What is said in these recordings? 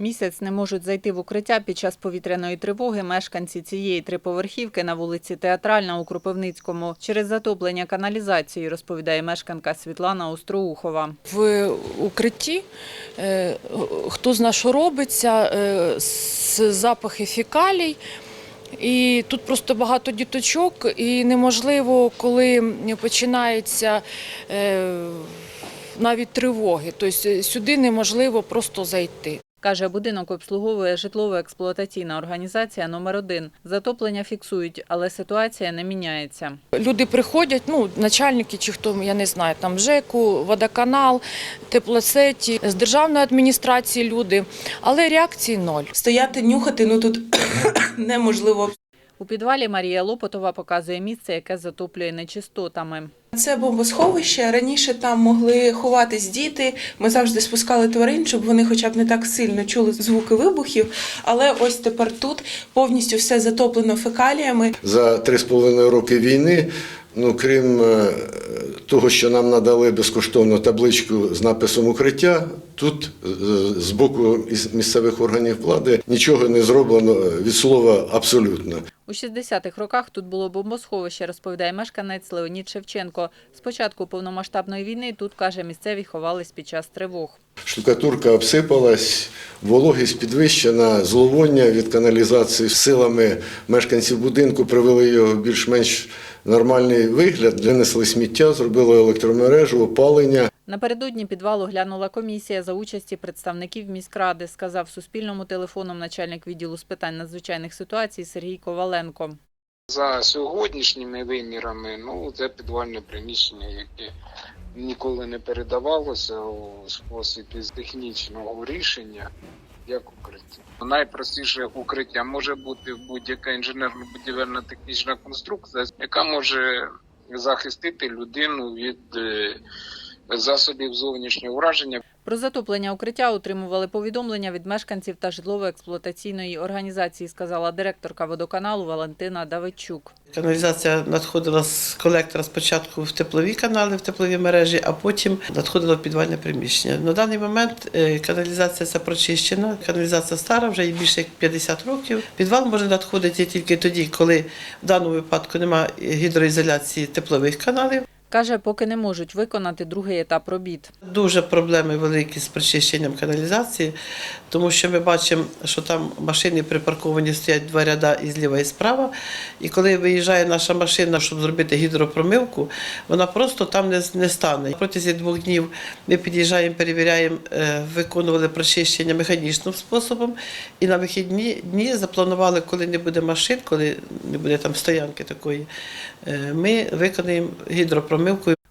Місяць не можуть зайти в укриття під час повітряної тривоги мешканці цієї триповерхівки на вулиці Театральна у Кропивницькому через затоплення каналізації, розповідає мешканка Світлана Остроухова. в укритті. Е, Хто зна, що робиться, е, з запахи фекалій. І тут просто багато діточок, і неможливо, коли починається е, навіть тривоги. Тобто сюди неможливо просто зайти. Каже, будинок обслуговує житлово-експлуатаційна організація номер 1 Затоплення фіксують, але ситуація не міняється. Люди приходять, ну, начальники чи хто, я не знаю, там ЖЕКу, водоканал, теплосеті, з державної адміністрації люди, але реакції ноль. Стояти, нюхати, ну тут неможливо. У підвалі Марія Лопотова показує місце, яке затоплює нечистотами. Це бомбосховище. Раніше там могли ховатись діти. Ми завжди спускали тварин, щоб вони хоча б не так сильно чули звуки вибухів. Але ось тепер тут повністю все затоплено фекаліями. за три з половиною роки війни. Ну, крім е, того, що нам надали безкоштовну табличку з написом укриття, тут е, з боку місцевих органів влади нічого не зроблено е, від слова абсолютно. У 60-х роках тут було бомбосховище, розповідає мешканець Леонід Шевченко. Спочатку повномасштабної війни тут, каже, місцеві ховались під час тривог. Штукатурка обсипалась, вологість підвищена, зловоння від каналізації силами мешканців будинку привели його більш-менш нормальний вигляд, винесли сміття, зробили електромережу, опалення. Напередодні підвалу глянула комісія за участі представників міськради, сказав Суспільному телефоном начальник відділу з питань надзвичайних ситуацій Сергій Коваленко. За сьогоднішніми вимірами, ну це підвальне приміщення, яке ніколи не передавалося у спосіб із технічного рішення як укриття. Найпростіше укриття може бути будь-яка інженерно-будівельна технічна конструкція, яка може захистити людину від е, засобів зовнішнього враження. Про затоплення укриття отримували повідомлення від мешканців та житлово-експлуатаційної організації, сказала директорка водоканалу Валентина Давидчук. Каналізація надходила з колектора спочатку в теплові канали, в теплові мережі, а потім надходила в підвальне приміщення. На даний момент е, каналізація ця прочищена. Каналізація стара, вже їй більше як 50 років. Підвал може надходити тільки тоді, коли в даному випадку немає гідроізоляції теплових каналів. Каже, поки не можуть виконати другий етап робіт. Дуже проблеми великі з прочищенням каналізації, тому що ми бачимо, що там машини припарковані стоять два ряда і зліва і справа. І коли виїжджає наша машина, щоб зробити гідропромивку, вона просто там не, не стане. Протягом двох днів ми під'їжджаємо, перевіряємо, е, виконували прочищення механічним способом. І на вихідні дні запланували, коли не буде машин, коли не буде там стоянки такої, е, ми виконаємо гідропромивку.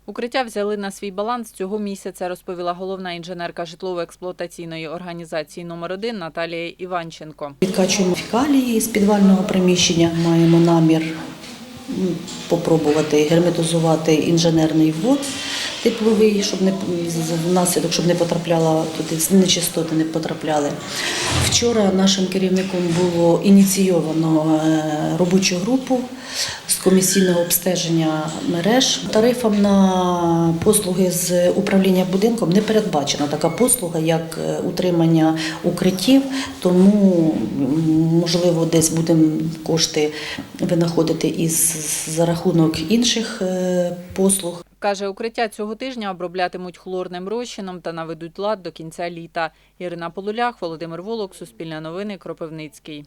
Укриття взяли на свій баланс цього місяця, розповіла головна інженерка житлово-експлуатаційної організації номер 1 Наталія Іванченко. Відкачуємо фікалії з підвального приміщення. Маємо намір попробувати герметизувати інженерний ввод тепловий, щоб не внаслідок, щоб не потрапляла туди нечистоти не потрапляли. Вчора нашим керівником було ініційовано е, робочу групу з комісійного обстеження мереж. Тарифам на послуги з управління будинком не передбачена така послуга, як е, утримання укриттів, тому можливо десь будемо кошти винаходити із за рахунок інших е, послуг. Каже, укриття цього тижня оброблятимуть хлорним розчином та наведуть лад до кінця літа. Ірина Полулях, Володимир Волок, Суспільне новини, Кропивницький.